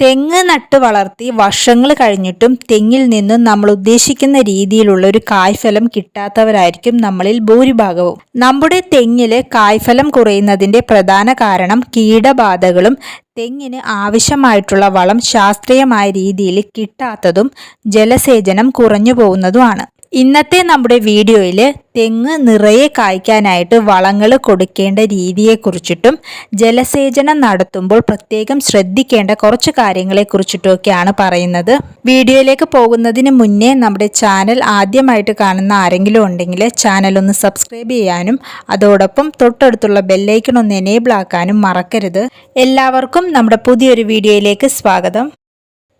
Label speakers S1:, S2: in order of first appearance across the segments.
S1: തെങ്ങ് നട്ട് വളർത്തി വർഷങ്ങൾ കഴിഞ്ഞിട്ടും തെങ്ങിൽ നിന്നും നമ്മൾ ഉദ്ദേശിക്കുന്ന രീതിയിലുള്ള ഒരു കായ്ഫലം കിട്ടാത്തവരായിരിക്കും നമ്മളിൽ ഭൂരിഭാഗവും. നമ്മുടെ തെങ്ങിൽ കായ്ഫലം കുറയുന്നതിന്റെ പ്രധാന കാരണം കീടബാധകളും തെങ്ങിന് ആവശ്യമായിട്ടുള്ള വളം ശാസ്ത്രീയമായ രീതിയിൽ കിട്ടാത്തതും ജലസേചനം കുറഞ്ഞു പോകുന്നതുമാണ്. ഇന്നത്തെ നമ്മുടെ വീഡിയോയിൽ തെങ്ങ് നിറയെ കായ്ക്കാനായിട്ട് വളങ്ങൾ കൊടുക്കേണ്ട രീതിയെക്കുറിച്ചിട്ടും ജലസേചനം നടത്തുമ്പോൾ പ്രത്യേകം ശ്രദ്ധിക്കേണ്ട കുറച്ച് കാര്യങ്ങളെക്കുറിച്ചിട്ടൊക്കെയാണ് പറയുന്നത്. വീഡിയോയിലേക്ക് പോകുന്നതിന് മുന്നേ നമ്മുടെ ചാനൽ ആദ്യമായിട്ട് കാണുന്ന ആരെങ്കിലും ഉണ്ടെങ്കിൽ ചാനൽ ഒന്ന് സബ്സ്ക്രൈബ് ചെയ്യാനും അതോടൊപ്പം തൊട്ടടുത്തുള്ള ബെല്ലൈക്കൺ ഒന്ന് എനേബിൾ ആക്കാനും മറക്കരുത്. എല്ലാവർക്കും നമ്മുടെ പുതിയൊരു വീഡിയോയിലേക്ക് സ്വാഗതം.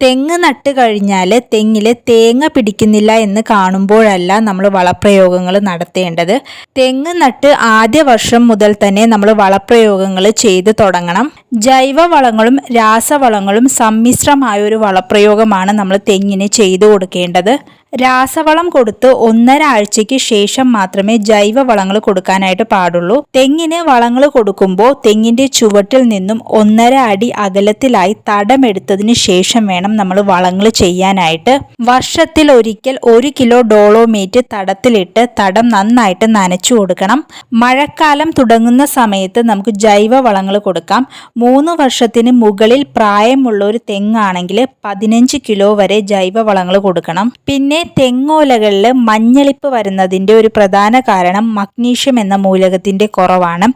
S1: തെങ്ങ് നട്ട് കഴിഞ്ഞാൽ തെങ്ങിൽ തേങ്ങ പിടിക്കുന്നില്ല എന്ന് കാണുമ്പോഴല്ല നമ്മൾ വളപ്രയോഗങ്ങൾ നടത്തേണ്ടത്. തെങ്ങ് നട്ട് ആദ്യ വർഷം മുതൽ തന്നെ നമ്മൾ വളപ്രയോഗങ്ങൾ ചെയ്തു തുടങ്ങണം. ജൈവ വളങ്ങളും രാസവളങ്ങളും സമ്മിശ്രമായ ഒരു വളപ്രയോഗമാണ് നമ്മൾ തെങ്ങിന് ചെയ്തു കൊടുക്കേണ്ടത്. രാസവളം കൊടുത്ത് ഒന്നര ആഴ്ചയ്ക്ക് ശേഷം മാത്രമേ ജൈവ വളങ്ങൾ കൊടുക്കാനായിട്ട് പാടുള്ളൂ. തെങ്ങിന് വളങ്ങൾ കൊടുക്കുമ്പോൾ തെങ്ങിന്റെ ചുവട്ടിൽ നിന്നും ഒന്നര അടി അകലത്തിലായി തടമെടുത്തതിന് ശേഷം വേണം നമ്മൾ വളങ്ങൾ ചെയ്യാനായിട്ട്. വർഷത്തിൽ ഒരിക്കൽ ഒരു കിലോ ഡോളോമേറ്റ് തടത്തിലിട്ട് തടം നന്നായിട്ട് നനച്ചു കൊടുക്കണം. മഴക്കാലം തുടങ്ങുന്ന സമയത്ത് നമുക്ക് ജൈവ വളങ്ങൾ കൊടുക്കാം. മൂന്ന് വർഷത്തിന് മുകളിൽ പ്രായമുള്ള ഒരു തെങ്ങാണെങ്കിൽ പതിനഞ്ച് കിലോ വരെ ജൈവ വളങ്ങൾ കൊടുക്കണം. പിന്നെ തെങ്ങോലകളിൽ മഞ്ഞളിപ്പ് വരുന്നതിന്റെ ഒരു പ്രധാന കാരണം മഗ്നീഷ്യം എന്ന മൂലകത്തിന്റെ കുറവാണ്.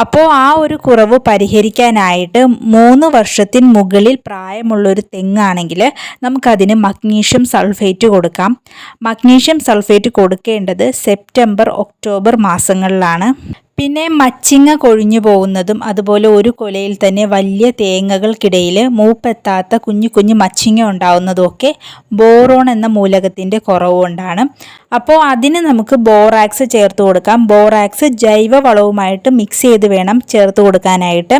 S1: അപ്പോൾ ആ ഒരു കുറവ് പരിഹരിക്കാനായിട്ട് മൂന്ന് വർഷത്തിന് മുകളിൽ പ്രായമുള്ളൊരു തെങ്ങാണെങ്കിൽ നമുക്കതിന് മഗ്നീഷ്യം സൾഫേറ്റ് കൊടുക്കാം. മഗ്നീഷ്യം സൾഫേറ്റ് കൊടുക്കേണ്ടത് സെപ്റ്റംബർ ഒക്ടോബർ മാസങ്ങളിലാണ്. പിന്നെ മച്ചിങ്ങ കൊഴിഞ്ഞു പോകുന്നതും അതുപോലെ ഒരു കൊലയിൽ തന്നെ വലിയ തേങ്ങകൾക്കിടയിൽ മൂപ്പെത്താത്ത കുഞ്ഞു കുഞ്ഞു മച്ചിങ്ങ ഉണ്ടാവുന്നതും ഒക്കെ ബോറോൺ എന്ന മൂലകത്തിന്റെ കുറവുകൊണ്ടാണ് അപ്പോൾ അതിന് നമുക്ക് ബോറാക്സ് ചേർത്ത് കൊടുക്കാം. ബോറാക്സ് ജൈവ വളവുമായിട്ട് മിക്സ് ചെയ്ത് വേണം ചേർത്ത് കൊടുക്കാനായിട്ട്.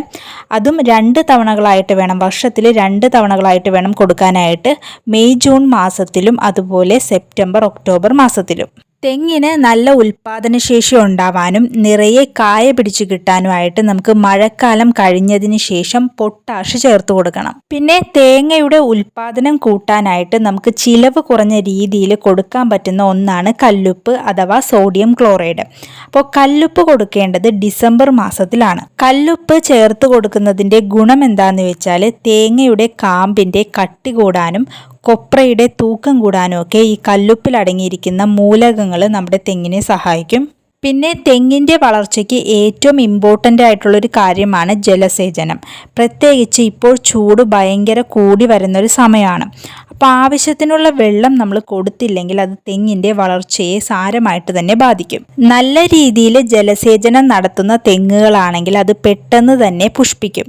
S1: അതും രണ്ട് തവണകളായിട്ട് വേണം. വർഷത്തിൽ രണ്ട് തവണകളായിട്ട് വേണം കൊടുക്കാനായിട്ട്. മെയ് ജൂൺ മാസത്തിലും അതുപോലെ സെപ്റ്റംബർ ഒക്ടോബർ മാസത്തിലും. തെങ്ങിന് നല്ല ഉൽപാദനശേഷി ഉണ്ടാവാനും നിറയെ കായ പിടിച്ചു കിട്ടാനുമായിട്ട് നമുക്ക് മഴക്കാലം കഴിഞ്ഞതിന് ശേഷം പൊട്ടാഷ് ചേർത്ത് കൊടുക്കണം. പിന്നെ തേങ്ങയുടെ ഉൽപാദനം കൂട്ടാനായിട്ട് നമുക്ക് ചിലവ് കുറഞ്ഞ രീതിയിൽ കൊടുക്കാൻ പറ്റുന്ന ഒന്നാണ് കല്ലുപ്പ് അഥവാ സോഡിയം ക്ലോറൈഡ്. അപ്പോൾ കല്ലുപ്പ് കൊടുക്കേണ്ടത് ഡിസംബർ മാസത്തിലാണ്. കല്ലുപ്പ് ചേർത്ത് കൊടുക്കുന്നതിന്റെ ഗുണം എന്താണെന്ന് വെച്ചാൽ തേങ്ങയുടെ കാമ്പിന്റെ കട്ടി കൂടാനും കൊപ്രയുടെ തൂക്കം കൂടാനുമൊക്കെ ഈ കല്ലുപ്പിൽ അടങ്ങിയിരിക്കുന്ന മൂലകങ്ങൾ നമ്മുടെ തെങ്ങിനെ സഹായിക്കും. പിന്നെ തെങ്ങിന്റെ വളർച്ചയ്ക്ക് ഏറ്റവും ഇമ്പോർട്ടന്റ് ആയിട്ടുള്ളൊരു കാര്യമാണ് ജലസേചനം. പ്രത്യേകിച്ച് ഇപ്പോൾ ചൂട് ഭയങ്കര കൂടി വരുന്നൊരു സമയമാണ്. അപ്പോൾ ആവശ്യത്തിനുള്ള വെള്ളം നമ്മൾ കൊടുത്തില്ലെങ്കിൽ അത് തെങ്ങിന്റെ വളർച്ചയെ സാരമായിട്ട് തന്നെ ബാധിക്കും. നല്ല രീതിയിൽ ജലസേചനം നടത്തുന്ന തെങ്ങുകളാണെങ്കിൽ അത് പെട്ടെന്ന് തന്നെ പുഷ്പിക്കും.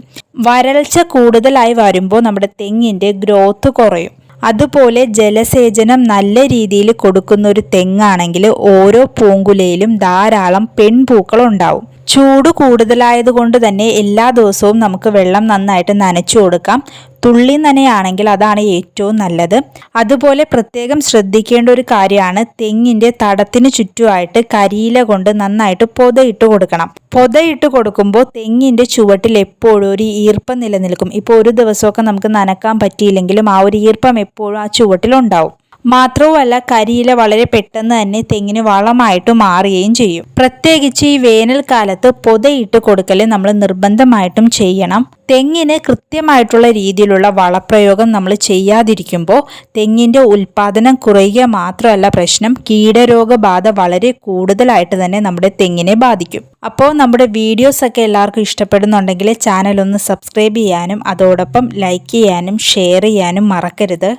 S1: വരൾച്ച കൂടുതലായി വരുമ്പോൾ നമ്മുടെ തെങ്ങിന്റെ ഗ്രോത്ത് കുറയും. അതുപോലെ ജലസേചനം നല്ല രീതിയിൽ കൊടുക്കുന്ന ഒരു തെങ്ങാണെങ്കിൽ ഓരോ പൂങ്കുലയിലും ധാരാളം പെൺപൂക്കൾ ഉണ്ടാവും. ചൂട് കൂടുതലായതുകൊണ്ട് തന്നെ എല്ലാ ദിവസവും നമുക്ക് വെള്ളം നന്നായിട്ട് നനച്ചു കൊടുക്കാം. തുള്ളി നനയാണെങ്കിൽ അതാണ് ഏറ്റവും നല്ലത്. അതുപോലെ പ്രത്യേകം ശ്രദ്ധിക്കേണ്ട ഒരു കാര്യമാണ് തെങ്ങിന്റെ തടത്തിന് ചുറ്റുമായിട്ട് കരിയില കൊണ്ട് നന്നായിട്ട് പൊതയിട്ട് കൊടുക്കണം. പൊതയിട്ട് കൊടുക്കുമ്പോൾ തെങ്ങിന്റെ ചുവട്ടിൽ എപ്പോഴും ഒരു ഈർപ്പം നിലനിൽക്കും. ഇപ്പോൾ ഒരു ദിവസമൊക്കെ നമുക്ക് നനക്കാൻ പറ്റിയില്ലെങ്കിലും ആ ഒരു ഈർപ്പം എപ്പോഴും ആ ചുവട്ടിലുണ്ടാവും മാത്രവുമല്ല കരിയില വളരെ പെട്ടെന്ന് തന്നെ തെങ്ങിന് വളമായിട്ട് മാറുകയും ചെയ്യും. പ്രത്യേകിച്ച് ഈ വേനൽക്കാലത്ത് പൊതയിട്ട് കൊടുക്കൽ നമ്മൾ നിർബന്ധമായിട്ടും ചെയ്യണം. തെങ്ങിന് കൃത്യമായിട്ടുള്ള രീതിയിലുള്ള വളപ്രയോഗം നമ്മൾ ചെയ്യാതിരിക്കുമ്പോൾ തെങ്ങിന്റെ ഉൽപാദനം കുറയുക മാത്രമല്ല പ്രശ്നം കീടരോഗബാധ വളരെ കൂടുതലായിട്ട് തന്നെ നമ്മുടെ തെങ്ങിനെ ബാധിക്കും. അപ്പോൾ നമ്മുടെ വീഡിയോസ് ഒക്കെ എല്ലാവർക്കും ഇഷ്ടപ്പെടുന്നുണ്ടെങ്കിൽ ചാനൽ ഒന്ന് സബ്സ്ക്രൈബ് ചെയ്യാനും അതോടൊപ്പം ലൈക്ക് ചെയ്യാനും ഷെയർ ചെയ്യാനും മറക്കരുത്.